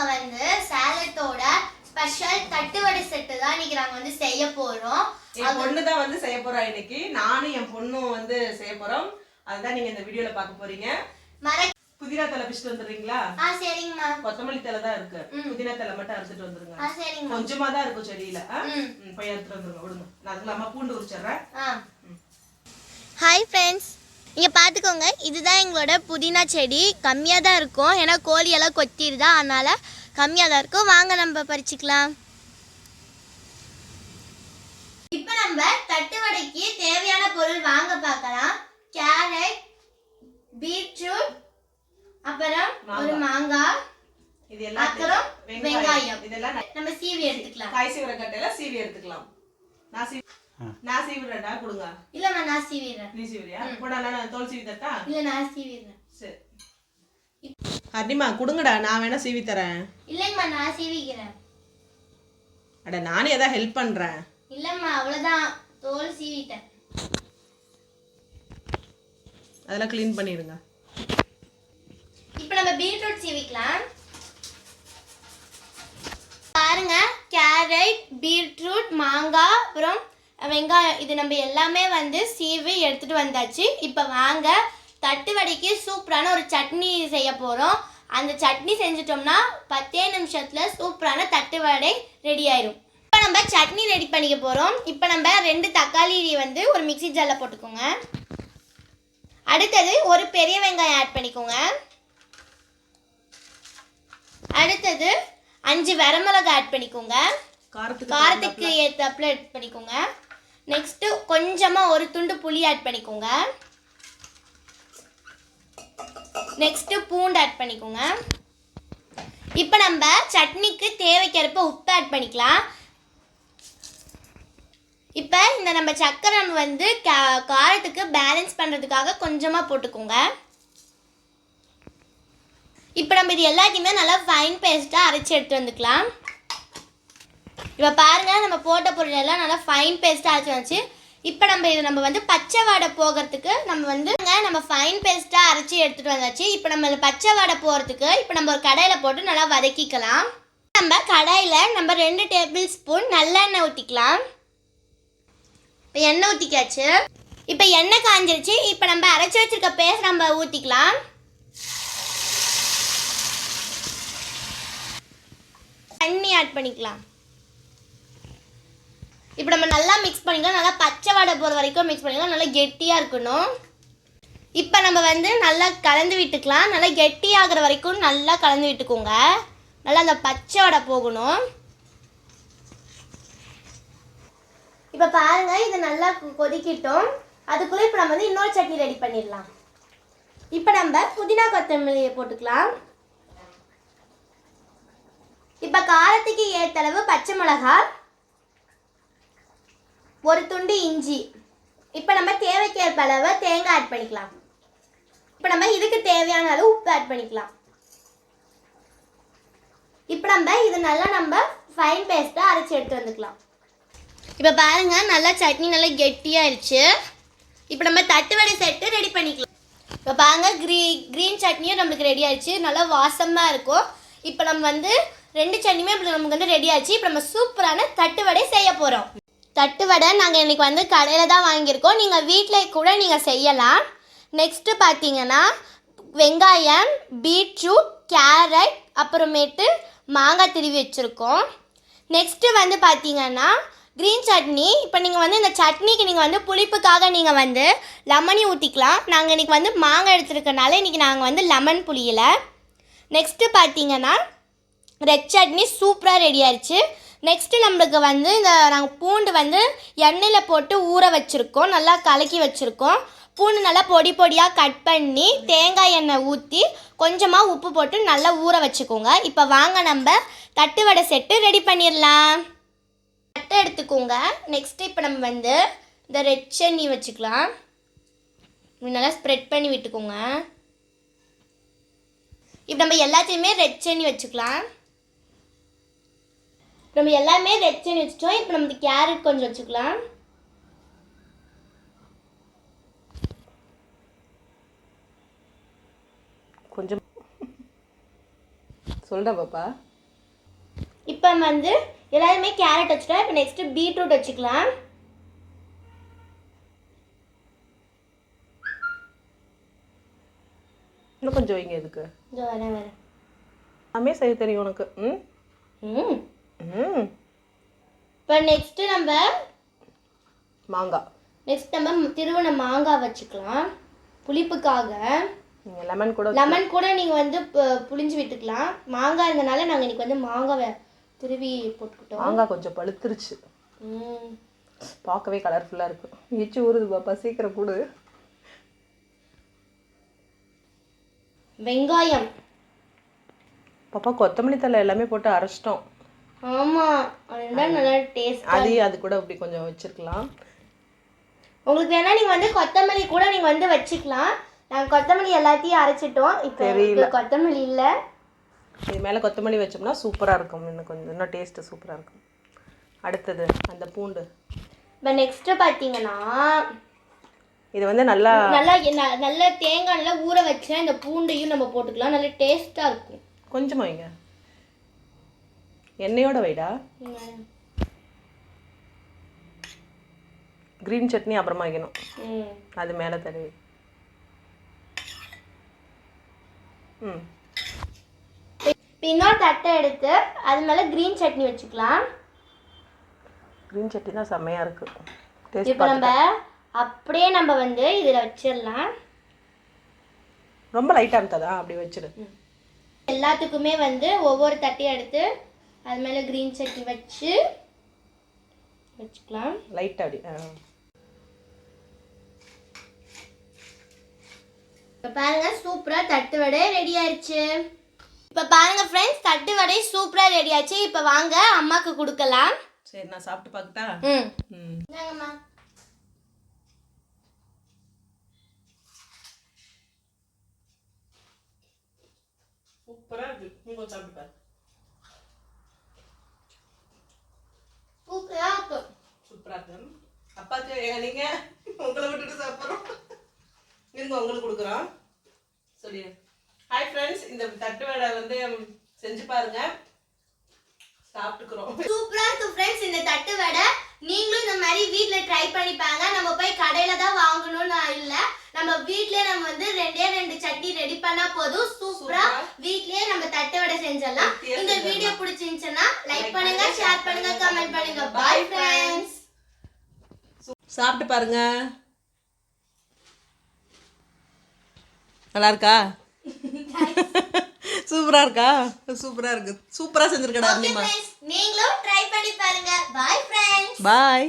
நாங்க வந்து சேலட்டோட ஸ்பெஷல் தட்டுவடை செட்டு தான் இன்னைக்கு நாங்க வந்து செய்ய போறோம். என் பொண்ணு தான் வந்து செய்ய போறா இன்னைக்கு. நானும் என் பொண்ணும் வந்து செய்ய போறோம். அதுதான் நீங்க இந்த வீடியோல பார்க்க போறீங்க. மற புதினா தலை பிச்சுட்டு வந்துடுறீங்களா? ஆ சரிங்கம்மா. கொத்தமல்லி தலை தான் இருக்கு. புதினா தலை மட்டும் அறுத்துட்டு வந்துருங்க. ஆ சரிங்கம்மா. கொஞ்சமா தான் இருக்கும் செடியில. ஆ? ம். போய் எடுத்துட்டு வந்துருங்க. விடுங்க. நான் அதுக்குள்ள அம்மா பூண்டு உரிச்சிடுறேன். ஆ. ஹாய் ஃப்ரெண்ட்ஸ் இங்கே பார்த்துக்கோங்க இதுதான் எங்களோட புதினா செடி. கம்மியாக தான் இருக்கும். ஏன்னா கோழியெல்லாம் கொத்திடுதா அதனால் கம்மியாக தான் இருக்கும். வாங்க நம்ம பறிச்சுக்கலாம். இப்போ நம்ம தட்டுவடைக்கு தேவையான பொருள் வாங்க பார்க்கலாம். கேரட் பீட்ரூட் அப்புறம் ஒரு மாங்காய் அப்புறம் வெங்காயம். இதெல்லாம் நம்ம சீவி எடுத்துக்கலாம். காய் சீவிர கட்டையில சீவி எடுத்துக்கலாம். நான் சீவி நான் சீவிடுறேன்டா கொடுங்க. இல்லைம்மா நான் சீவிடுறேன். நீ சீவிரியா போடா நான் தோல் சீவி தட்டா இல்லை நான் சீவிடுறேன். சரி. கொடுங்கடா நான் வேணா சீவி தரேன். இல்லைங்கம்மா நான் சீவிக்கிறேன். அட நானே ஏதாவது ஹெல்ப் பண்றேன். இல்லம்மா அவ்வளவுதான். தோல் சீவிட்டேன். அதெல்லாம் க்ளீன் பண்ணிடுங்க. இப்போ நம்ம பீட்ரூட் சீவிக்கலாம். பாருங்க கேரட் பீட்ரூட் மாங்காய் அப்புறம் வெங்காயம் இது நம்ம எல்லாமே வந்து சீவி எடுத்துட்டு வந்தாச்சு. இப்போ வாங்க தட்டு வடைக்கு சூப்பரான ஒரு சட்னி செய்ய போகிறோம் அந்த சட்னி செஞ்சிட்டோம்னா பத்தே நிமிஷத்தில் சூப்பரான தட்டு வடை ரெடி ஆயிரும். இப்போ நம்ம சட்னி ரெடி பண்ணிக்க போகிறோம் இப்போ நம்ம ரெண்டு தக்காளி வந்து ஒரு மிக்ஸி ஜாரில் போட்டுக்கோங்க. அடுத்தது ஒரு பெரிய வெங்காயம் ஆட் பண்ணிக்கோங்க. அடுத்தது அஞ்சு வரமிளகாய் ஆட் பண்ணிக்கோங்க. காரத்துக்கு ஏத்தாப்புல ஆட் பண்ணிக்கோங்க. நெக்ஸ்ட்டு கொஞ்சமாக ஒரு துண்டு புளி ஆட் பண்ணிக்கோங்க. நெக்ஸ்ட்டு பூண்டு ஆட் பண்ணிக்கோங்க. இப்போ நம்ம சட்னிக்கு தேவைக்கிறப்ப உப்பு ஆட் பண்ணிக்கலாம். இப்போ இந்த நம்ம சக்கரை வந்து கா- காரத்துக்கு பேலன்ஸ் பண்ணுறதுக்காக கொஞ்சமாக போட்டுக்கோங்க. இப்போ நம்ம இது எல்லாத்தையுமே நல்லா ஃபைன் பேஸ்ட்டாக அரைச்சி எடுத்து வந்துக்கலாம். இப்போ பாருங்கள் நம்ம போட்ட பொருள் எல்லாம் நல்லா ஃபைன் பேஸ்ட்டாக அரைச்சி வந்துச்சு இப்போ நம்ம இது நம்ம வந்து பச்சை வாடை போகிறதுக்கு நம்ம வந்து நம்ம ஃபைன் பேஸ்ட்டாக அரைச்சி எடுத்துகிட்டு வந்தாச்சு. இப்போ நம்ம இந்த பச்சை வாடை போகிறதுக்கு இப்போ நம்ம ஒரு கடையில் போட்டு நல்லா வதக்கிக்கலாம். நம்ம கடாயில் நம்ம ரெண்டு டேபிள் ஸ்பூன் நல்லெண்ணெய் ஊற்றிக்கலாம் இப்போ எண்ணெய் ஊற்றிக்காச்சு இப்போ எண்ணெய் காஞ்சிருச்சு. இப்போ நம்ம அரைச்சி வச்சிருக்க பேஸ்ட் நம்ம ஊற்றிக்கலாம் தண்ணி ஆட் பண்ணிக்கலாம். இப்போ நம்ம நல்லா மிக்ஸ் பண்ணிக்கலாம். நல்லா பச்சை வாடை போகிற வரைக்கும் மிக்ஸ் பண்ணிக்கலாம். நல்லா கெட்டியாக இருக்கணும். இப்போ நம்ம வந்து நல்லா கலந்து விட்டுக்கலாம். நல்லா கெட்டியாகிற வரைக்கும் நல்லா கலந்து விட்டுக்கோங்க. நல்லா அந்த பச்சை வடை போகணும். இப்போ பாருங்க இது நல்லா கொதிக்கிட்டோம். அதுக்குள்ளே இப்போ நம்ம வந்து இன்னொரு சட்னி ரெடி பண்ணிடலாம். இப்போ நம்ம புதினா கொத்தமல்லியை போட்டுக்கலாம். இப்போ காரத்துக்கு ஏற்றளவு பச்சை மிளகாய். ஒரு துண்டு இஞ்சி. இப்போ நம்ம தேவைக்கேற்ப அளவு தேங்காய் ஆட் பண்ணிக்கலாம். இப்போ நம்ம இதுக்கு தேவையான அளவு உப்பு ஆட் பண்ணிக்கலாம். இப்போ நம்ம இது நல்லா நம்ம ஃபைன் பேஸ்ட்டாக அரைச்சி எடுத்து வந்துக்கலாம். இப்போ பாருங்க நல்லா சட்னி நல்லா கெட்டியாகிடுச்சு இப்போ நம்ம தட்டுவடை செட்டு ரெடி பண்ணிக்கலாம். இப்போ பாருங்க க்ரீ க்ரீன் சட்னியும் நம்மளுக்கு ரெடி ஆயிடுச்சு நல்லா வாசமாக இருக்கும். இப்போ நம்ம வந்து ரெண்டு சட்னியுமே நமக்கு வந்து ரெடி ஆச்சு. இப்போ நம்ம சூப்பரான தட்டுவடை செய்ய போகிறோம் தட்டுவடை நாங்கள் இன்னைக்கு வந்து கடையில் தான் வாங்கியிருக்கோம். நீங்கள் வீட்டில் கூட நீங்கள் செய்யலாம். நெக்ஸ்ட்டு பார்த்தீங்கன்னா வெங்காயம் பீட்ரூட் கேரட் அப்புறமேட்டு மாங்காய் திருவி வச்சுருக்கோம். நெக்ஸ்ட்டு வந்து பார்த்தீங்கன்னா க்ரீன் சட்னி. இப்போ நீங்கள் வந்து இந்த சட்னிக்கு நீங்கள் வந்து புளிப்புக்காக நீங்கள் வந்து லெமனி ஊற்றிக்கலாம் நாங்கள் இன்றைக்கி வந்து மாங்காய் எடுத்துருக்கனால இன்றைக்கி நாங்கள் வந்து லெமன் புளியில். நெக்ஸ்ட்டு பார்த்தீங்கன்னா ரெட் சட்னி சூப்பராக ரெடி ஆயிடுச்சு நெக்ஸ்ட்டு நம்மளுக்கு வந்து இந்த நாங்கள் பூண்டு வந்து எண்ணெயில் போட்டு ஊற வச்சுருக்கோம். நல்லா கலக்கி வச்சுருக்கோம். பூண்டு நல்லா பொடி பொடியாக கட் பண்ணி தேங்காய் எண்ணெய் ஊற்றி கொஞ்சமாக உப்பு போட்டு நல்லா ஊற வச்சுக்கோங்க. இப்போ வாங்க நம்ம தட்டு வடை செட்டு ரெடி பண்ணிடலாம். தட்டை எடுத்துக்கோங்க. நெக்ஸ்ட்டு இப்போ நம்ம வந்து இந்த ரெட் சட்னி வச்சுக்கலாம். நல்லா ஸ்ப்ரெட் பண்ணி விட்டுக்கோங்க. இப்போ நம்ம எல்லாத்தையுமே ரெட் சட்னி வச்சுக்கலாம். நம்ம எல்லாமே ரெட் சட்னி வச்சுட்டோம். இப்போ நம்ம கேரட் கொஞ்சம் வச்சுக்கலாம். கொஞ்சம். சொல்ற பாப்பா. இப்போ வந்து எல்லாருமே கேரட் வச்சுட்டோம். இப்போ நெக்ஸ்ட் பீட்ரூட் வச்சுக்கலாம். இன்னும் கொஞ்சம் வைங்க இதுக்கு. இதோ வரேன் வரேன். எல்லாமே செய்ய தெரியும் உனக்கு. ம்? ம். இப்போ நெக்ஸ்ட் நம்ம மாங்காய் நெக்ஸ்ட் நம்ம திருவண்ண மாங்காய் வச்சுக்கலாம். புளிப்புக்காக. நீங்கள் லெமன் கூட லெமன் கூட நீங்கள் வந்து புளிஞ்சு விட்டுக்கலாம். மாங்காய் இருந்தனால நாங்கள் இன்னைக்கு வந்து மாங்காவை துருவி போட்டுக்கிட்டோம். மாங்காய் கொஞ்சம் பழுத்துருச்சு. ம். பார்க்கவே கலர்ஃபுல்லாக இருக்கு. எச்சு ஊறுது பாப்பா சீக்கிரம் கூடு. வெங்காயம். பாப்பா கொத்தமல்லி தழை எல்லாமே போட்டு அரைச்சிட்டோம். ஆமாம் நல்லா டேஸ்ட் அதையும் அது கூட அப்படி கொஞ்சம் வச்சிருக்கலாம். உங்களுக்கு வேணா நீங்கள் வந்து கொத்தமல்லி கூட நீங்கள் வந்து வச்சுக்கலாம். நாங்கள் கொத்தமல்லி எல்லாத்தையும் அரைச்சிட்டோம். இப்போ கொத்தமல்லி இல்லை. இது மேலே கொத்தமல்லி வச்சோம்னா சூப்பராக இருக்கும். இன்னும் கொஞ்சம் இன்னும் டேஸ்ட்டு சூப்பராக இருக்கும். அடுத்தது அந்த பூண்டு. இப்போ நெக்ஸ்ட்டு பார்த்தீங்கன்னா இது வந்து நல்லா நல்லா நல்ல தேங்காய் நல்லா ஊற வச்ச இந்த பூண்டையும் நம்ம போட்டுக்கலாம். நல்ல டேஸ்ட்டாக இருக்கும். கொஞ்சமாக வைங்க. எண்ணெயோட வைடா? க்ரீன் சட்னி அப்புறமா வைக்கணும். அது மேலே தடவி. ம். இன்னொரு தட்டை எடுத்து அது மேலே க்ரீன் சட்னி வச்சுக்கலாம். க்ரீன் சட்னி தான் செம்மையாக இருக்குது இப்போ நம்ம அப்படியே நம்ம வந்து இதில் வச்சிடலாம். ரொம்ப லைட்டாக இருந்ததா அப்படி வச்சிடு. எல்லாத்துக்குமே வந்து ஒவ்வொரு தட்டையும் எடுத்து அது மேலே க்ரீன் சட்னி வச்சு வச்சுக்கலாம். லைட்டாக அப்படி ஆ. இப்போ பாருங்க சூப்பராக தட்டு வடை ரெடி ஆயிடுச்சு இப்போ பாருங்க ஃப்ரெண்ட்ஸ் தட்டு வடை சூப்பராக ரெடி ஆச்சு. இப்போ வாங்க அம்மாக்கு கொடுக்கலாம். சரி நான் சாப்பிட்டு பார்க்கட்டா? ம். ம். இந்தாங்கம்மா. சூப்பராக இருக்குது நீ கொஞ்சம் சாப்பிட்டு பாரு சூப்பராக இருக்கும் சூப்பராக இருக்கு அப்பாக்கு நீங்கள் உங்களை விட்டுட்டு சாப்பிட்றோம். இருங்க உங்களுக்கு கொடுக்குறோம். சொல்லி. ஹாய் ஃப்ரெண்ட்ஸ் இந்த தட்டு வடை வந்து செஞ்சு பாருங்க. சாப்பிட்டுக்கிறோம். சூப்பரா இருக்கு ஃப்ரெண்ட்ஸ் இந்த தட்டு வடை நீங்களும் இந்த மாதிரி வீட்ல ட்ரை பண்ணி பாருங்க. நம்ம போய் கடையில தான் வாங்கணும்னு இல்ல. நம்ம வீட்லயே நம்ம வந்து ரெண்டே ரெண்டு சட்னி ரெடி பண்ணா போதும். சூப்பரா வீட்லயே நம்ம தட்டு வடை செஞ்சிடலாம். இந்த வீடியோ பிடிச்சிருந்துச்சுன்னா லைக் பண்ணுங்க ஷேர் பண்ணுங்க கமெண்ட் பண்ணுங்க. பாய் ஃப்ரெண்ட்ஸ் சாப்பிட்டு பாருங்க. நல்லா இருக்கா சூப்பரா இருக்கா? சூப்பரா இருக்கு. சூப்பரா செஞ்சிருக்கடா நீங்களும் ட்ரை பண்ணி பாருங்க. Bye friends bye